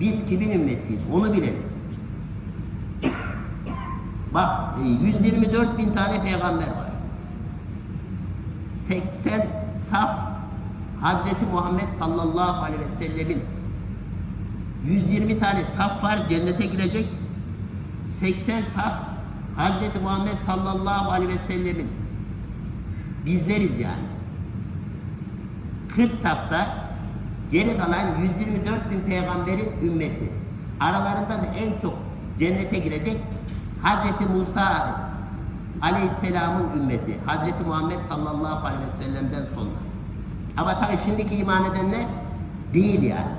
Biz kimin ümmetiyiz? Onu bilelim. Bak e, 124 bin tane peygamber var. 80 saf Hazreti Muhammed sallallahu aleyhi ve sellemin 120 tane saf var cennete girecek. 80 saf Hazreti Muhammed sallallahu aleyhi ve sellemin bizleriz yani. 40 safta geri kalan 124 bin peygamberin ümmeti. Aralarında da en çok cennete girecek Hazreti Musa aleyhisselamın ümmeti. Hazreti Muhammed sallallahu aleyhi ve sellem'den sonra. Ama tabii şimdiki iman edenler değil yani.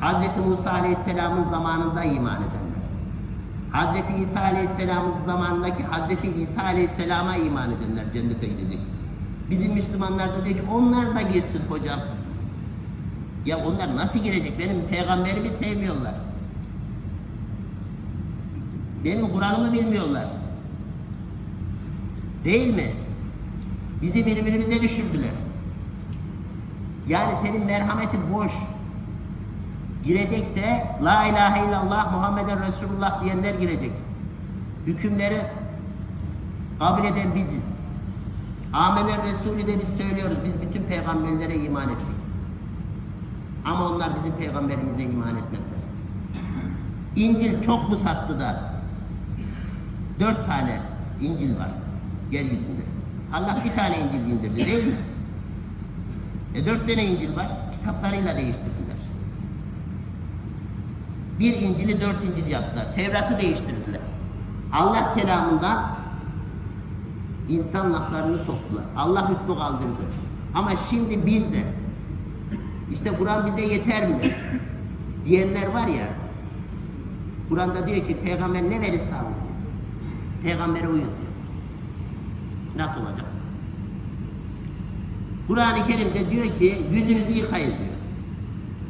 Hazreti Musa aleyhisselamın zamanında iman edenler. Hazreti İsa aleyhisselamın zamanındaki Hazreti İsa aleyhisselama iman edenler cennete gidecek. Bizim Müslümanlar da diyor ki onlar da girsin hocam. Ya onlar nasıl girecek? Benim peygamberimi sevmiyorlar. Benim Kur'an'ımı bilmiyorlar. Değil mi? Bizi birbirimize düşürdüler. Yani senin merhametin boş. Girecekse La ilahe illallah Muhammeden Resulullah diyenler girecek. Hükümleri kabul eden biziz. Amener Resulü de biz söylüyoruz. Biz bütün peygamberlere iman ettik. Ama onlar bizim peygamberimize iman etmediler. İncil çok mu sattı da dört tane İncil var yeryüzünde. Allah bir tane İncil indirdi değil mi? E dört tane İncil var. Kitaplarıyla değiştirdiler. Bir İncil'i dört İncil yaptılar. Tevrat'ı değiştirdiler. Allah kelamından insan laflarını soktular. Allah hükmü kaldırdı. Ama şimdi biz de işte Kur'an bize yeter mi diyenler var ya Kur'an'da diyor ki peygamber ne verirse alın diyor. Peygambere uyun diyor. Nasıl olacak? Kur'an-ı Kerim'de diyor ki yüzünüzü yıkayın diyor.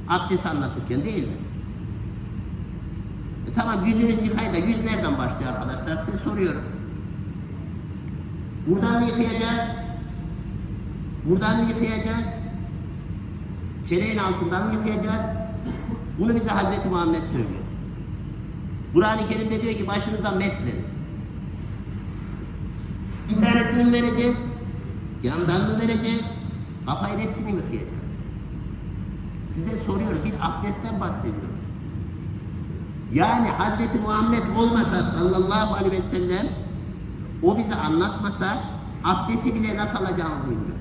Abdest anlatırken değil mi? E tamam yüzünüzü yıkayın da yüz nereden başlıyor arkadaşlar? Size soruyorum. Buradan mı yıkayacağız? Buradan mı yıkayacağız? Çeleğin altından mı yıkayacağız? Bunu bize Hazreti Muhammed söylüyor. Kur'an-ı Kerim'de diyor ki başınıza mesleyin. Bir tanesini mi vereceğiz? Yandan mı vereceğiz? Kafayı hepsini mi yıkayacağız? Size soruyorum bir abdestten bahsediyorum. Yani Hazreti Muhammed olmasa sallallahu aleyhi ve sellem o bize anlatmasa abdesti bile nasıl alacağımızı bilmiyoruz.